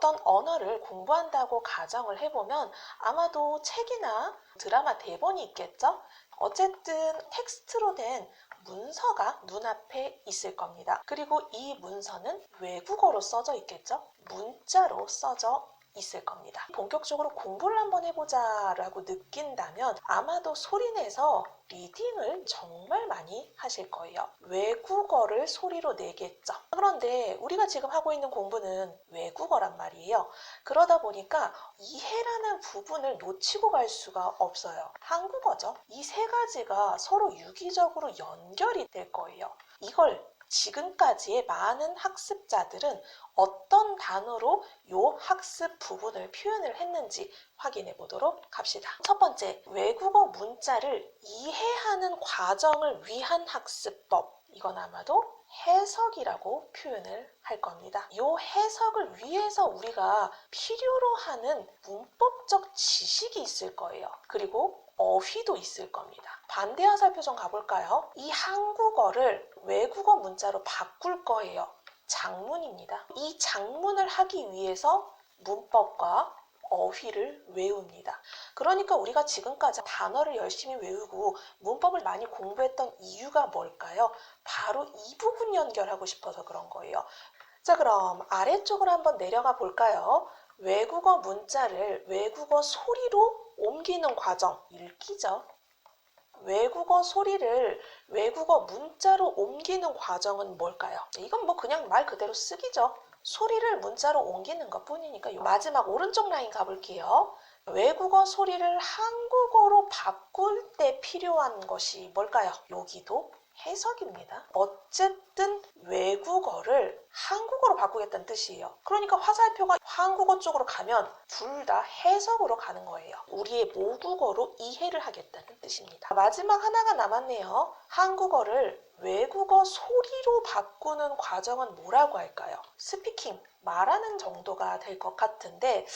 어떤 언어를 공부한다고 가정을 해보면 아마도 책이나 드라마 대본이 있겠죠? 어쨌든 텍스트로 된 문서가 눈앞에 있을 겁니다. 그리고 이 문서는 외국어로 써져 있겠죠? 문자로 써져 있을 겁니다. 본격적으로 공부를 한번 해보자라고 느낀다면 아마도 소리내서 리딩을 정말 많이 하실 거예요. 외국어를 소리로 내겠죠. 그런데 우리가 지금 하고 있는 공부는 외국어란 말이에요. 그러다 보니까 이해라는 부분을 놓치고 갈 수가 없어요. 한국어죠. 이 세 가지가 서로 유기적으로 연결이 될 거예요. 이걸 지금까지의 많은 학습자들은 어떤 단어로 요 학습 부분을 표현을 했는지 확인해 보도록 합시다. 첫 번째, 외국어 문자를 이해하는 과정을 위한 학습법. 이건 아마도 해석이라고 표현을 할 겁니다. 요 해석을 위해서 우리가 필요로 하는 문법적 지식이 있을 거예요. 그리고 어휘도 있을 겁니다. 반대 화살표 좀 가볼까요? 이 한국어를 외국어 문자로 바꿀 거예요. 장문입니다. 이 장문을 하기 위해서 문법과 어휘를 외웁니다. 그러니까 우리가 지금까지 단어를 열심히 외우고 문법을 많이 공부했던 이유가 뭘까요? 바로 이 부분 연결하고 싶어서 그런 거예요. 자, 그럼 아래쪽으로 한번 내려가 볼까요? 외국어 문자를 외국어 소리로 옮기는 과정, 읽기죠. 외국어 소리를 외국어 문자로 옮기는 과정은 뭘까요? 이건 뭐 그냥 말 그대로 쓰기죠. 소리를 문자로 옮기는 것 뿐이니까 요 마지막 오른쪽 라인 가볼게요. 외국어 소리를 한국어로 바꿀 때 필요한 것이 뭘까요? 여기도 해석입니다. 어쨌든 외국어를 한국어로 바꾸겠다는 뜻이에요. 그러니까 화살표가 한국어 쪽으로 가면 둘 다 해석으로 가는 거예요. 우리의 모국어로 이해를 하겠다는 뜻입니다. 마지막 하나가 남았네요. 한국어를 외국어 소리로 바꾸는 과정은 뭐라고 할까요? 스피킹, 말하는 정도가 될 것 같은데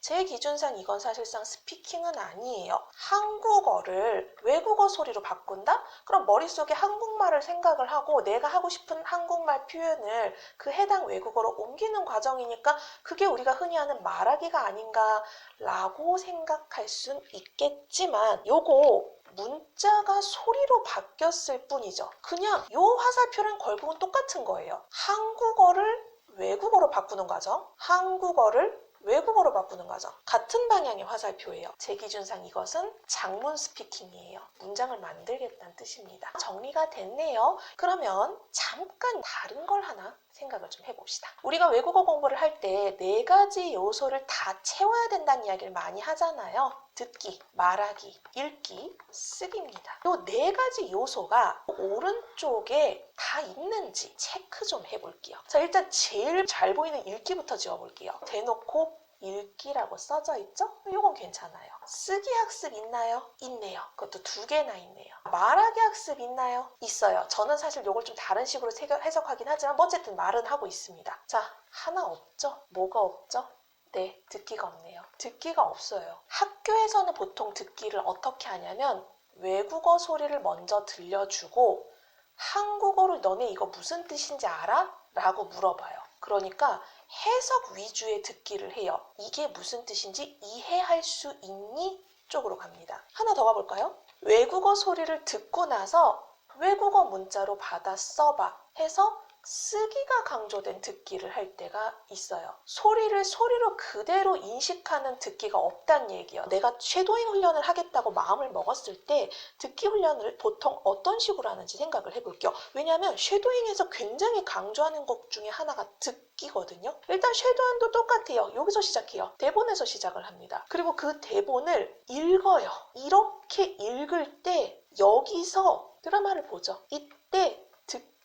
제 기준상 이건 사실상 스피킹은 아니에요. 한국어를 외국어 소리로 바꾼다? 그럼 머릿속에 한국말을 생각을 하고 내가 하고 싶은 한국말 표현을 그 해당 외국어로 옮기는 과정이니까 그게 우리가 흔히 하는 말하기가 아닌가라고 생각할 순 있겠지만 요거 문자가 소리로 바뀌었을 뿐이죠. 그냥 요 화살표랑 결국은 똑같은 거예요. 한국어를 외국어로 바꾸는 과정, 한국어를 외국어로 바꾸는 과정. 같은 방향의 화살표예요. 제 기준상 이것은 장문 스피킹이에요. 문장을 만들겠다는 뜻입니다. 정리가 됐네요. 그러면 잠깐 다른 걸 하나 생각을 좀 해봅시다. 우리가 외국어 공부를 할 때 네 가지 요소를 다 채워야 된다는 이야기를 많이 하잖아요. 듣기, 말하기, 읽기, 쓰기입니다. 이 네 가지 요소가 오른쪽에 다 있는지 체크 좀 해볼게요. 자, 일단 제일 잘 보이는 읽기부터 지워볼게요. 대놓고 읽기라고 써져 있죠? 이건 괜찮아요. 쓰기 학습 있나요? 있네요. 그것도 두 개나 있네요. 말하기 학습 있나요? 있어요. 저는 사실 이걸 좀 다른 식으로 해석하긴 하지만 뭐 어쨌든 말은 하고 있습니다. 자, 하나 없죠? 뭐가 없죠? 네, 듣기가 없네요. 듣기가 없어요. 학교에서는 보통 듣기를 어떻게 하냐면 외국어 소리를 먼저 들려주고 한국어로 너네 이거 무슨 뜻인지 알아? 라고 물어봐요. 그러니까 해석 위주의 듣기를 해요. 이게 무슨 뜻인지 이해할 수 있니? 쪽으로 갑니다. 하나 더 가볼까요? 외국어 소리를 듣고 나서 외국어 문자로 받아 써봐 해서 쓰기가 강조된 듣기를 할 때가 있어요. 소리를 소리로 그대로 인식하는 듣기가 없다는 얘기예요. 내가 쉐도잉 훈련을 하겠다고 마음을 먹었을 때 듣기 훈련을 보통 어떤 식으로 하는지 생각을 해볼게요. 왜냐하면 쉐도잉에서 굉장히 강조하는 것 중에 하나가 듣기거든요. 일단 쉐도잉도 똑같아요. 여기서 시작해요. 대본에서 시작을 합니다. 그리고 그 대본을 읽어요. 이렇게 읽을 때 여기서 드라마를 보죠. 이때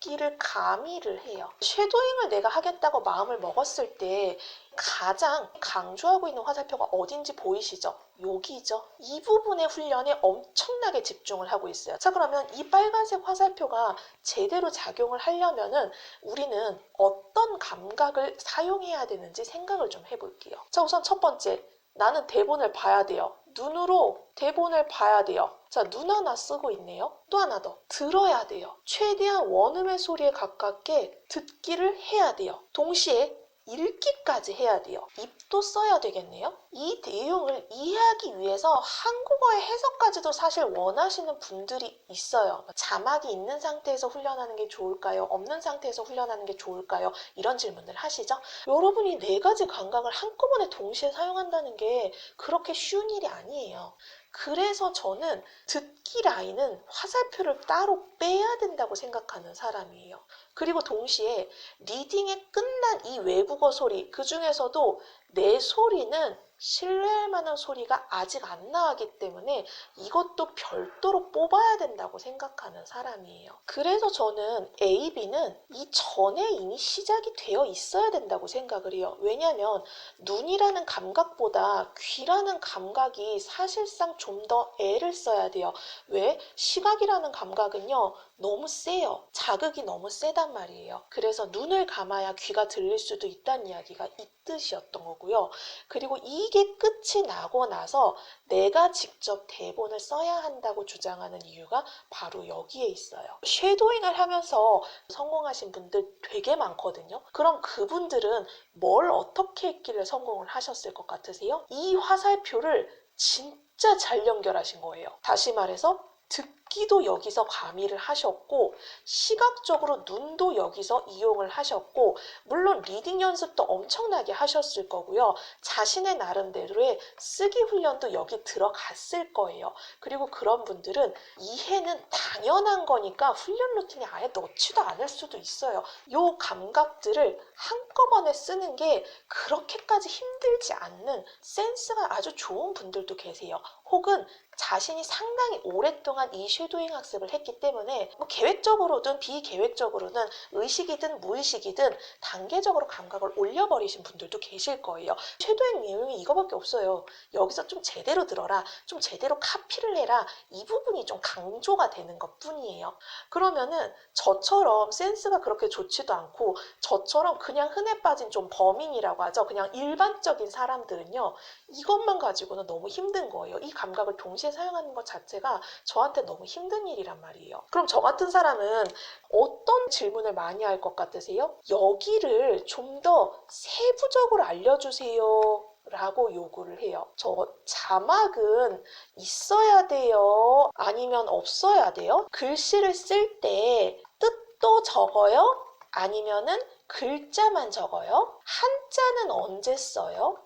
듣기를 가미를 해요. 쉐도잉을 내가 하겠다고 마음을 먹었을 때 가장 강조하고 있는 화살표가 어딘지 보이시죠? 여기죠. 이 부분의 훈련에 엄청나게 집중을 하고 있어요. 자, 그러면 이 빨간색 화살표가 제대로 작용을 하려면은 우리는 어떤 감각을 사용해야 되는지 생각을 좀 해볼게요. 자, 우선 첫 번째. 나는 대본을 봐야 돼요. 눈으로 대본을 봐야 돼요. 자, 눈 하나 쓰고 있네요. 또 하나 더. 들어야 돼요. 최대한 원음의 소리에 가깝게 듣기를 해야 돼요. 동시에 읽기까지 해야 돼요. 입도 써야 되겠네요. 이 내용을 이해하기 위해서 한국어의 해석까지도 사실 원하시는 분들이 있어요. 자막이 있는 상태에서 훈련하는 게 좋을까요? 없는 상태에서 훈련하는 게 좋을까요? 이런 질문들 하시죠? 여러분이 네 가지 감각을 한꺼번에 동시에 사용한다는 게 그렇게 쉬운 일이 아니에요. 그래서 저는 듣기 라인은 화살표를 따로 빼야 된다고 생각하는 사람이에요. 그리고 동시에 리딩이 끝난 이 외국어 소리, 그 중에서도 내 소리는 신뢰할 만한 소리가 아직 안 나왔기 때문에 이것도 별도로 뽑아야 된다고 생각하는 사람이에요. 그래서 저는 A, B는 이 전에 이미 시작이 되어 있어야 된다고 생각을 해요. 왜냐하면 눈이라는 감각보다 귀라는 감각이 사실상 좀 더 애를 써야 돼요. 왜? 시각이라는 감각은요, 너무 세요. 자극이 너무 세단 말이에요. 그래서 눈을 감아야 귀가 들릴 수도 있다는 이야기가 이 뜻이었던 거고요. 그리고 이게 끝이 나고 나서 내가 직접 대본을 써야 한다고 주장하는 이유가 바로 여기에 있어요. 쉐도잉을 하면서 성공하신 분들 되게 많거든요. 그럼 그분들은 뭘 어떻게 했길래 성공을 하셨을 것 같으세요? 이 화살표를 진짜 잘 연결하신 거예요. 다시 말해서 듣 기도 여기서 가미를 하셨고 시각적으로 눈도 여기서 이용을 하셨고 물론 리딩 연습도 엄청나게 하셨을 거고요. 자신의 나름대로의 쓰기 훈련도 여기 들어갔을 거예요. 그리고 그런 분들은 이해는 당연한 거니까 훈련 루틴에 아예 넣지도 않을 수도 있어요. 요 감각들을 한꺼번에 쓰는 게 그렇게까지 힘들지 않는 센스가 아주 좋은 분들도 계세요. 혹은 자신이 상당히 오랫동안 이 쉐도잉 학습을 했기 때문에 뭐 계획적으로든 비계획적으로든 의식이든 무의식이든 단계적으로 감각을 올려버리신 분들도 계실 거예요. 쉐도잉 내용이 이거밖에 없어요. 여기서 좀 제대로 들어라, 좀 제대로 카피를 해라 이 부분이 좀 강조가 되는 것 뿐이에요. 그러면은 저처럼 센스가 그렇게 좋지도 않고 저처럼 그냥 흔해 빠진 좀 범인이라고 하죠. 그냥 일반적인 사람들은요. 이것만 가지고는 너무 힘든 거예요. 이 감각을 동시에 사용하는 것 자체가 저한테 너무 힘든 일이란 말이에요. 그럼 저 같은 사람은 어떤 질문을 많이 할 것 같으세요? 여기를 좀 더 세부적으로 알려주세요. 라고 요구를 해요. 저 자막은 있어야 돼요? 아니면 없어야 돼요? 글씨를 쓸 때 뜻도 적어요? 아니면은 글자만 적어요? 한자는 언제 써요?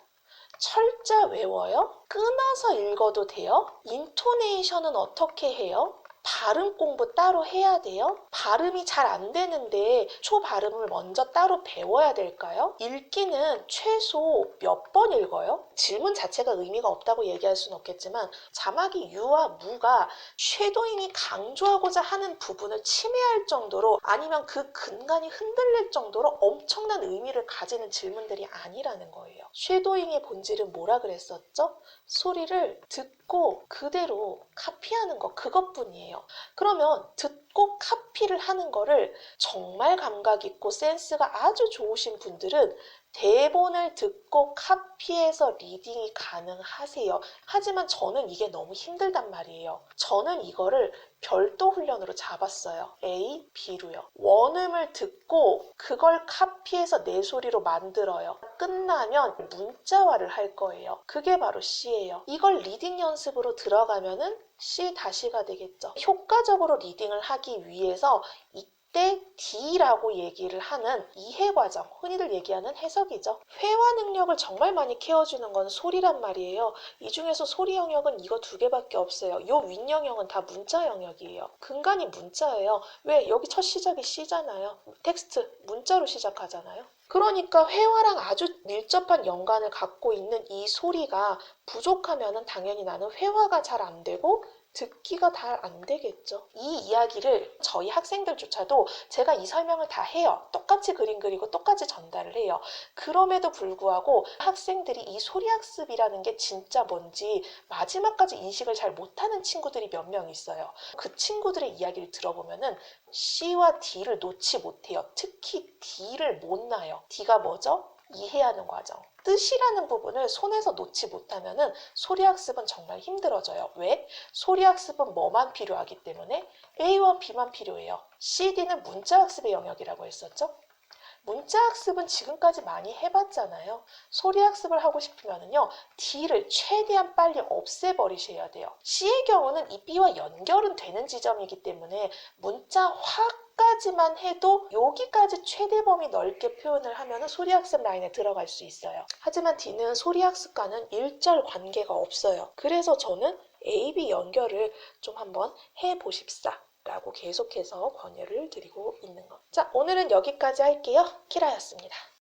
철자 외워요? 끊어서 읽어도 돼요? 인토네이션은 어떻게 해요? 발음 공부 따로 해야 돼요? 발음이 잘 안 되는데 초 발음을 먼저 따로 배워야 될까요? 읽기는 최소 몇 번 읽어요? 질문 자체가 의미가 없다고 얘기할 수는 없겠지만 자막이 유와 무가 쉐도잉이 강조하고자 하는 부분을 침해할 정도로 아니면 그 근간이 흔들릴 정도로 엄청난 의미를 가지는 질문들이 아니라는 거예요. 쉐도잉의 본질은 뭐라 그랬었죠? 소리를 듣고 그대로 카피하는 것 그것뿐이에요. 그러면 듣고 카피를 하는 거를 정말 감각 있고 센스가 아주 좋으신 분들은 대본을 듣고 카피해서 리딩이 가능하세요. 하지만 저는 이게 너무 힘들단 말이에요. 저는 이거를 별도 훈련으로 잡았어요. A, B로요. 원음을 듣고 그걸 카피해서 내 소리로 만들어요. 끝나면 문자화를 할 거예요. 그게 바로 C예요. 이걸 리딩 연습으로 들어가면은 C 다시가 되겠죠. 효과적으로 리딩을 하기 위해서 이 때 D라고 얘기를 하는 이해 과정, 흔히들 얘기하는 해석이죠. 회화 능력을 정말 많이 키워주는 건 소리란 말이에요. 이 중에서 소리 영역은 이거 두 개밖에 없어요. 요 윗 영역은 다 문자 영역이에요. 근간이 문자예요. 왜? 여기 첫 시작이 C잖아요. 텍스트, 문자로 시작하잖아요. 그러니까 회화랑 아주 밀접한 연관을 갖고 있는 이 소리가 부족하면은 당연히 나는 회화가 잘 안 되고 듣기가 잘 안 되겠죠. 이 이야기를 저희 학생들조차도 제가 이 설명을 다 해요. 똑같이 그림 그리고 똑같이 전달을 해요. 그럼에도 불구하고 학생들이 이 소리 학습이라는 게 진짜 뭔지 마지막까지 인식을 잘 못하는 친구들이 몇 명 있어요. 그 친구들의 이야기를 들어보면은 C와 D를 놓지 못해요. 특히 D를 못 놔요. D가 뭐죠? 이해하는 과정. 뜻이라는 부분을 손에서 놓지 못하면은 소리 학습은 정말 힘들어져요. 왜? 소리 학습은 뭐만 필요하기 때문에 A와 B만 필요해요. CD는 문자 학습의 영역이라고 했었죠. 문자 학습은 지금까지 많이 해봤잖아요. 소리 학습을 하고 싶으면요. D를 최대한 빨리 없애버리셔야 돼요. C의 경우는 이 B와 연결은 되는 지점이기 때문에 문자 화까지만 해도 여기까지 최대 범위 넓게 표현을 하면 소리 학습 라인에 들어갈 수 있어요. 하지만 D는 소리 학습과는 일절 관계가 없어요. 그래서 저는 A, B 연결을 좀 한번 해보십사. 라고 계속해서 권유를 드리고 있는 것. 자, 오늘은 여기까지 할게요. 키라였습니다.